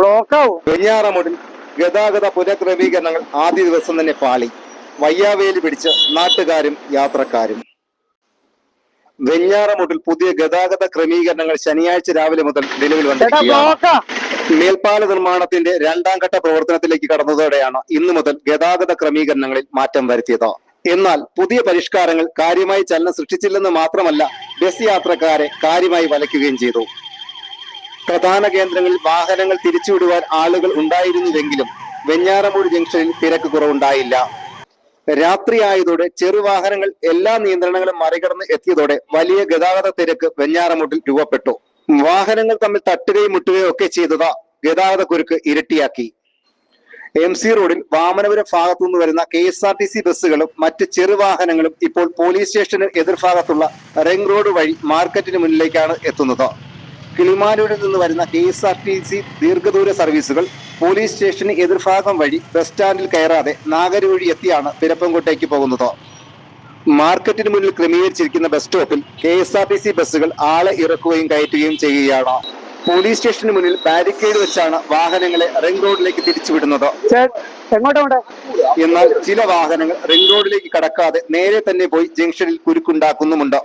ബ്ലോക്കാവും. വെഞ്ഞാറമൂടിൽ ഗതാഗത പുനഃക്രമീകരണങ്ങൾ ആദ്യ ദിവസം തന്നെ പാളി. വയ്യാവേലി പിടിച്ച് നാട്ടുകാരും യാത്രക്കാരും. വെഞ്ഞാറമൂട്ടിൽ പുതിയ ഗതാഗത ക്രമീകരണങ്ങൾ ശനിയാഴ്ച രാവിലെ മുതൽ നിലവിൽ വന്നിരിക്കുകയാണ്. മേൽപ്പാല നിർമ്മാണത്തിന്റെ രണ്ടാം ഘട്ട പ്രവർത്തനത്തിലേക്ക് കടന്നതോടെയാണ് ഇന്നു മുതൽ ഗതാഗത ക്രമീകരണങ്ങളിൽ മാറ്റം വരുത്തിയത്. എന്നാൽ പുതിയ പരിഷ്കാരങ്ങൾ കാര്യമായി ചലനം സൃഷ്ടിച്ചില്ലെന്ന് മാത്രമല്ല ബസ് യാത്രക്കാരെ കാര്യമായി വലയ്ക്കുകയും ചെയ്തു. പ്രധാന കേന്ദ്രങ്ങളിൽ വാഹനങ്ങൾ തിരിച്ചുവിടുവാൻ ആളുകൾ ഉണ്ടായിരുന്നുവെങ്കിലും വെഞ്ഞാറമൂട് ജംഗ്ഷനിൽ തിരക്ക് കുറവുണ്ടായില്ല. രാത്രിയായതോടെ ചെറുവാഹനങ്ങൾ എല്ലാ നിയന്ത്രണങ്ങളും മറികടന്ന് എത്തിയതോടെ വലിയ ഗതാഗത തിരക്ക് വെഞ്ഞാറമൂട്ടിൽ രൂപപ്പെട്ടു. വാഹനങ്ങൾ തമ്മിൽ തട്ടുകയും മുട്ടുകയും ഒക്കെ ചെയ്തത് ഗതാഗത കുരുക്ക് ഇരട്ടിയാക്കി. എം സി റോഡിൽ വാമനപുരം ഭാഗത്തു നിന്ന് വരുന്ന K S R T C ബസ്സുകളും മറ്റ് ചെറുവാഹനങ്ങളും ഇപ്പോൾ പോലീസ് സ്റ്റേഷന് എതിർഭാഗത്തുള്ള റിംഗ് റോഡ് വഴി മാർക്കറ്റിന് മുന്നിലേക്കാണ് എത്തുന്നത്. കിളിമാനൂരിൽ നിന്ന് വരുന്ന K S R T C ദീർഘദൂര സർവീസുകൾ പോലീസ് സ്റ്റേഷന് എതിർഭാഗം വഴി ബസ് സ്റ്റാൻഡിൽ കയറാതെ നാഗര് വഴി എത്തിയാണ് പിരപ്പൻകോട്ടേക്ക് പോകുന്നത്. മാർക്കറ്റിന് മുന്നിൽ ക്രമീകരിച്ചിരിക്കുന്ന ബസ് സ്റ്റോപ്പിൽ K S R T C ബസ്സുകൾ ആളെ ഇറക്കുകയും കയറ്റുകയും ചെയ്യുകയാണ്. പോലീസ് സ്റ്റേഷന് മുന്നിൽ ബാരിക്കേഡ് വെച്ചാണ് വാഹനങ്ങളെ റിംഗ് റോഡിലേക്ക് തിരിച്ചുവിടുന്നത്. എന്നാൽ ചില വാഹനങ്ങൾ റിംഗ് റോഡിലേക്ക് കടക്കാതെ നേരെ തന്നെ പോയി ജംഗ്ഷനിൽ കുരുക്കുണ്ടാക്കുന്നുമുണ്ട്.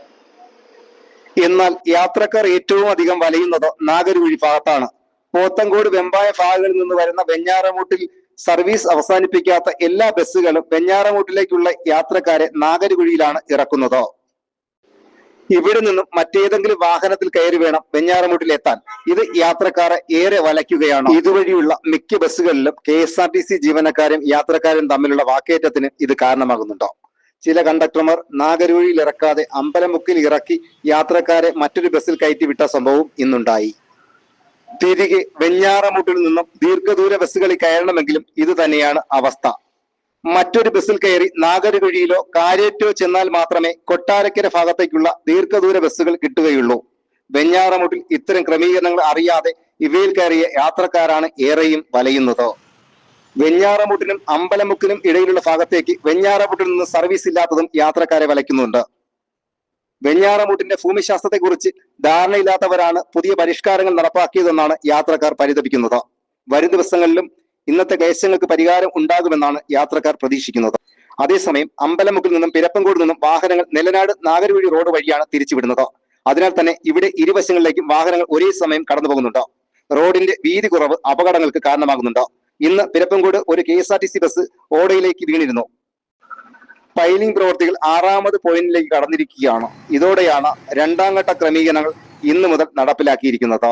എന്നാൽ യാത്രക്കാർ ഏറ്റവും അധികം വലയുന്നത് നാഗരുവഴി ഭാഗത്താണ്. പോത്തങ്കോട് വെമ്പായ ഭാഗങ്ങളിൽ നിന്ന് വരുന്ന വെഞ്ഞാറമൂട്ടിൽ സർവീസ് അവസാനിപ്പിക്കാത്ത എല്ലാ ബസ്സുകളും വെഞ്ഞാറമൂട്ടിലേക്കുള്ള യാത്രക്കാരെ നാഗർകുഴിയിലാണ് ഇറക്കുന്നത്. ഇവിടെ നിന്നും മറ്റേതെങ്കിലും വാഹനത്തിൽ കയറി വേണം വെഞ്ഞാറമൂട്ടിൽ എത്താൻ ഇത് യാത്രക്കാരെ ഏറെ വലയ്ക്കുകയാണ്. ഇതുവഴിയുള്ള മിക്ക ബസ്സുകളിലും K S R T C ജീവനക്കാരും യാത്രക്കാരും തമ്മിലുള്ള വാക്കേറ്റത്തിന് ഇത് കാരണമാകുന്നുണ്ടോ? ചില കണ്ടക്ടർമാർ നാഗരൂഴിയിൽ ഇറക്കാതെ അമ്പലമുക്കിൽ ഇറക്കി യാത്രക്കാരെ മറ്റൊരു ബസ്സിൽ കയറ്റി വിട്ട സംഭവം ഇന്നുണ്ടായി. തിരികെ വെഞ്ഞാറമൂട്ടിൽ നിന്നും ദീർഘദൂര ബസ്സുകളിൽ കയറണമെങ്കിലും ഇത് തന്നെയാണ് അവസ്ഥ. മറ്റൊരു ബസ്സിൽ കയറി നാഗരകുഴിയിലോ കാരേറ്റോ ചെന്നാൽ മാത്രമേ കൊട്ടാരക്കര ഭാഗത്തേക്കുള്ള ദീർഘദൂര ബസ്സുകൾ കിട്ടുകയുള്ളൂ. വെഞ്ഞാറമൂട്ടിൽ ഇത്തരം ക്രമീകരണങ്ങൾ അറിയാതെ ഇവയിൽ കയറിയ യാത്രക്കാരാണ് ഏറെയും വലയുന്നത്. വെഞ്ഞാറമുട്ടിനും അമ്പലമുക്കിനും ഇടയിലുള്ള ഭാഗത്തേക്ക് വെഞ്ഞാറമുട്ടിൽ നിന്ന് സർവീസ് ഇല്ലാത്തതും യാത്രക്കാരെ വലയ്ക്കുന്നുണ്ട്. വെഞ്ഞാറമുട്ടിന്റെ ഭൂമിശാസ്ത്രത്തെക്കുറിച്ച് ധാരണയില്ലാത്തവരാണ് പുതിയ പരിഷ്കാരങ്ങൾ നടപ്പാക്കിയതെന്നാണ് യാത്രക്കാർ പരിതപിക്കുന്നത്. വരും ദിവസങ്ങളിലും ഇന്നത്തെ ക്ലേശങ്ങൾക്ക് പരിഹാരം ഉണ്ടാകുമെന്നാണ് യാത്രക്കാർ പ്രതീക്ഷിക്കുന്നത്. അതേസമയം അമ്പലമുക്കിൽ നിന്നും പിരപ്പങ്കോട് നിന്നും വാഹനങ്ങൾ നിലനാട് നാഗരവഴി റോഡ് വഴിയാണ് തിരിച്ചുവിടുന്നത്. അതിനാൽ തന്നെ ഇവിടെ ഇരുവശങ്ങളിലേക്കും വാഹനങ്ങൾ ഒരേ സമയം കടന്നു പോകുന്നുണ്ട് റോഡിന്റെ വീതി കുറവ് അപകടങ്ങൾക്ക് കാരണമാകുന്നുണ്ട്. ഇന്ന് പിരപ്പൻകോട് ഒരു K S R T C bus ഓടയിലേക്ക് വീണിരുന്നു. പൈലിംഗ് പ്രവർത്തികൾ ആറാമത് പോയിന്റിലേക്ക് കടന്നിരിക്കുകയാണ്. ഇതോടെയാണ് രണ്ടാം ഘട്ട ക്രമീകരണങ്ങൾ ഇന്നു മുതൽ നടപ്പിലാക്കിയിരിക്കുന്നത്.